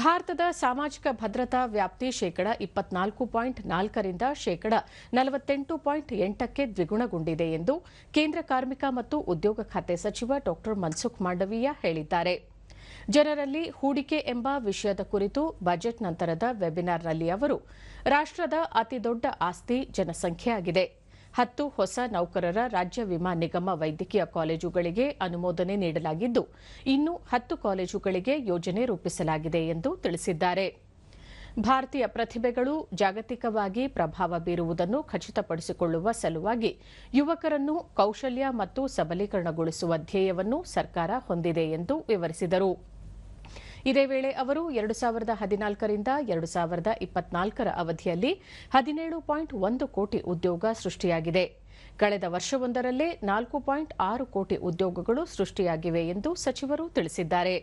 ಭಾರತದ ಸಾಮಾಜಿಕ ಭದ್ರತಾ ವ್ಯಾಪ್ತಿ ಶೇಕಡ ಇಪ್ಪತ್ನಾಲ್ಕು ಪಾಯಿಂಟ್ ನಾಲ್ಕರಿಂದ ಶೇಕಡ ನಲವತ್ತೆಂಟು ಪಾಯಿಂಟ್ ಎಂಟಕ್ಕೆ ದ್ವಿಗುಣಗೊಂಡಿದೆ ಎಂದು ಕೇಂದ್ರ ಕಾರ್ಮಿಕ ಮತ್ತು ಉದ್ಯೋಗ ಖಾತೆ ಸಚಿವ ಡಾ ಮನ್ಸುಖ್ ಮಾಂಡವೀಯ ಹೇಳಿದ್ದಾರೆ. ಜನರಲ್ಲಿ ಹೂಡಿಕೆ ಎಂಬ ವಿಷಯದ ಕುರಿತು ಬಜೆಟ್ ನಂತರದ ವೆಬಿನಾರ್ನಲ್ಲಿ ಅವರು ರಾಷ್ಟದ ಅತಿದೊಡ್ಡ ಆಸ್ತಿ ಜನಸಂಖ್ಯೆಯಾಗಿದೆ. ಹತ್ತು ಹೊಸ ನೌಕರರ ರಾಜ್ಯ ವಿಮಾ ನಿಗಮ ವೈದ್ಯಕೀಯ ಕಾಲೇಜುಗಳಿಗೆ ಅನುಮೋದನೆ ನೀಡಲಾಗಿದ್ದು, ಇನ್ನು ಹತ್ತು ಕಾಲೇಜುಗಳಿಗೆ ಯೋಜನೆ ರೂಪಿಸಲಾಗಿದೆ ಎಂದು ತಿಳಿಸಿದ್ದಾರೆ. ಭಾರತೀಯ ಪ್ರತಿಭೆಗಳು ಜಾಗತಿಕವಾಗಿ ಪ್ರಭಾವ ಬೀರುವುದನ್ನು ಖಚಿತಪಡಿಸಿಕೊಳ್ಳುವ ಸಲುವಾಗಿ ಯುವಕರನ್ನು ಕೌಶಲ್ಯ ಮತ್ತು ಸಬಲೀಕರಣಗೊಳಿಸುವ ಧ್ಯೇಯವನ್ನು ಸರ್ಕಾರ ಹೊಂದಿದೆ ಎಂದು ವಿವರಿಸಿದರು. ಇದೇ ವೇಳೆ ಅವರು ಎರಡು ಸಾವಿರದ ಹದಿನಾಲ್ಕರಿಂದ ಎರಡು ಸಾವಿರದ ಇಪ್ಪತ್ನಾಲ್ಕರ ಅವಧಿಯಲ್ಲಿ ಹದಿನೇಳು ಪಾಯಿಂಟ್ ಒಂದು ಕೋಟಿ ಉದ್ಯೋಗ ಸೃಷ್ಟಿಯಾಗಿದೆ. ಕಳೆದ ವರ್ಷವೊಂದರಲ್ಲೇ ನಾಲ್ಕು ಪಾಯಿಂಟ್ ಆರು ಕೋಟಿ ಉದ್ಯೋಗಗಳು ಸೃಷ್ಟಿಯಾಗಿವೆ ಎಂದು ಸಚಿವರು ತಿಳಿಸಿದ್ದಾರೆ.